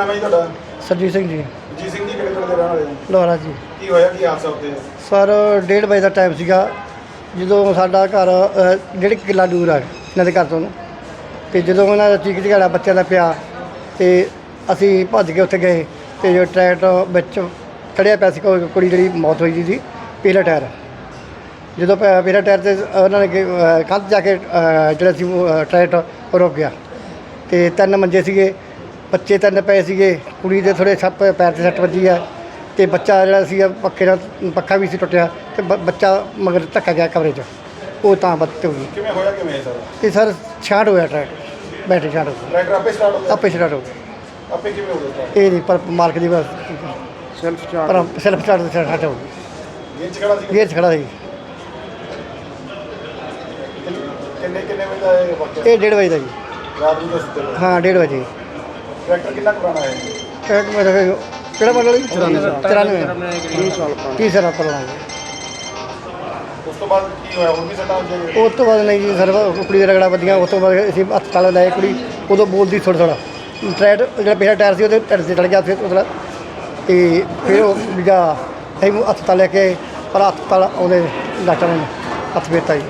ਨਾਮ ਹੈ ਜੀ ਤੁਹਾਡਾ? ਸਰਜੀਤ ਸਿੰਘ ਜੀ। ਜੀ ਸਿੰਘ ਜੀ ਕਿਹੜੇ ਪਿੰਡ ਦੇ ਰਹਿਣ ਵਾਲੇ ਹੋ? ਲੋਹਰਾ ਜੀ। ਕੀ ਹੋਇਆ ਕੀ ਹਾਦਸਾ ਉੱਤੇ ਸਰ ਡੇਢ ਵਜੇ ਦਾ ਟਾਈਮ ਸੀਗਾ। ਜਦੋਂ ਸਾਡਾ ਘਰ ਅ, ਡੇਢ ਕੁ ਕਿੱਲਾ ਦੂਰ ਆ ਇਹਨਾਂ ਦੇ ਘਰ ਤੋਂ। ਤੇ ਜਦੋਂ ਉਹਨਾਂ ਦਾ ਚੀਕ ਚਿਹਾੜਾ ਬੱਚਿਆਂ ਦਾ ਪਿਆ ਤੇ ਅਸੀਂ ਭੱਜ ਕੇ ਉੱਥੇ ਗਏ। ਤੇ ਜੋ ਟਰੈਕਟਰ ਵਿੱਚ ਚੜਿਆ ਪਿਆ ਸੀ ਕੋਈ ਕੁੜੀ ਜਿਹੜੀ ਮੌਤ ਹੋਈ ਸੀ ਪਹਿਲਾ ਟਾਇਰ। ਜਦੋਂ ਪ- ਪਹਿਲਾ ਟਾਇਰ ਤੇ ਉਹਨਾਂ ਨੇ ਕਿ, ਅ, ਕੰਧ ਜਾ ਕੇ ਅ, ਜਿਹੜਾ ਸੀ ਉਹ, ਅ, ਟਰੈਕਟਰ ਰੁਕ ਗਿਆ। ਤੇ ਤਿੰਨ ਮੰਜੇ ਸੀਗੇ। ਬੱਚੇ ਤਿੰਨ ਪਏ ਸੀਗੇ ਕੁੜੀ ਦੇ ਥੋੜੇ ਸੱਪ ਪੈਰ ਤੇ ਸੱਟ ਵੱਜੀ ਆ ਤੇ ਬੱਚਾ ਜਿਹੜਾ ਸੀ ਪੱਖੇ ਨਾਲ ਪੱਖਾ ਵੀ ਸੀ ਟੁੱਟਿਆ ਤੇ ਬ- ਬੱਚਾ ਮਗਰ ਧੱਕਾ ਗਿਆ ਕਮਰੇ 'ਚ ਉਹ ਤਾਂ ਬੱਤ ਹੋ ਗਈ। ਕਿਵੇਂ ਹੋਇਆ ਕਿਵੇਂ ਇਹ ਸਾਰਾ? ਤੇ ਸਰ ਛਾਟ ਹੋਇਆ ਟਰੈਕ ਬੈਟਰੀ ਛਾਟ ਹੋ ਗਈ। ਟਰੈਕਟਰ ਆਪੇ ਸਟਾਰਟ ਹੋ ਗਿਆ? ਆਪੇ ਛਾਟ ਹੋ ਗਈ ਆਪੇ ਕਿਵੇਂ ਹੋ ਗਿਆ ਇਹ ਨਹੀਂ ਪਰ ਮਾਲਕ ਦੀ ਬਸ। ਸੈਲਫ ਪਰ ਸੈਲਫ ਸਟਾਰਟ ਤੇ ਛਾਟ ਹੋ ਗਈ। ਗੇਰ ਚ ਖੜਾ ਸੀ? ਗੇਅਰ 'ਚ ਖੜਾ ਸੀ। ਕਿੰਨੇ ਕਿੰਨੇ ਵਜੇ ਦਾ ਇਹ ਵਕਤ ਇਹ ਡੇਢ ਵਜੇ ਦਾ ਜੀ। ਰਾਤ ਨੂੰ ਦੱਸਦੇ ਹਾਂ ਡੇਢ ਵਜੇ। ਟਰੈਕਟਰ ਕਿੰਨਾ ਪੁਰਾਣਾ ਹੈ? ਟਰੈਕ ਮੇਰਾ ਕਿਹੜਾ ਮਾਡਲ ਜੀ? 93 30 ਸਾਲ ਪੁਰਾਣਾ। 30 ਸਾਲ ਪੁਰਾਣਾ ਜੀ। ਉਸ ਤੋਂ ਬਾਅਦ ਕੀ ਹੋਇਆ? ਹੋਰ ਵੀ ਸੱਟਾਂ ਹੁੰਦੀਆਂ ਉਸ ਤੋਂ ਬਾਅਦ ਨਹੀਂ ਜੀ ਸਰ ਕੁੜੀ ਦੇ ਰਗੜਾ ਵੱਜੀਆਂ। ਉਸ ਤੋਂ ਬਾਅਦ ਅਸੀਂ ਹਸਪਤਾਲ ਲੈ ਕੁੜੀ। ਉਦੋਂ ਬੋਲਦੀ ਥੋੜ੍ਹਾ ਥੋੜ੍ਹਾ ਟਰੈਕ ਜਿਹੜਾ ਪਹਿਲਾ ਟਾਇਰ ਸੀ ਉਹਦੇ ਟਾਇਰ ਤੇ ਚੜ ਗਿਆ। ਫਿਰ ਉਹਦਾ ਤੇ ਫਿਰ ਉਹ ਦੂਜਾ ਅਸੀਂ ਹਸਪਤਾਲ ਲੈ ਕੇ ਪਰ ਹਸਪਤਾਲ ਉਹਦੇ ਡਾਕਟਰ ਨੇ ਹੱਥ ਫੇਰਤਾ ਜੀ।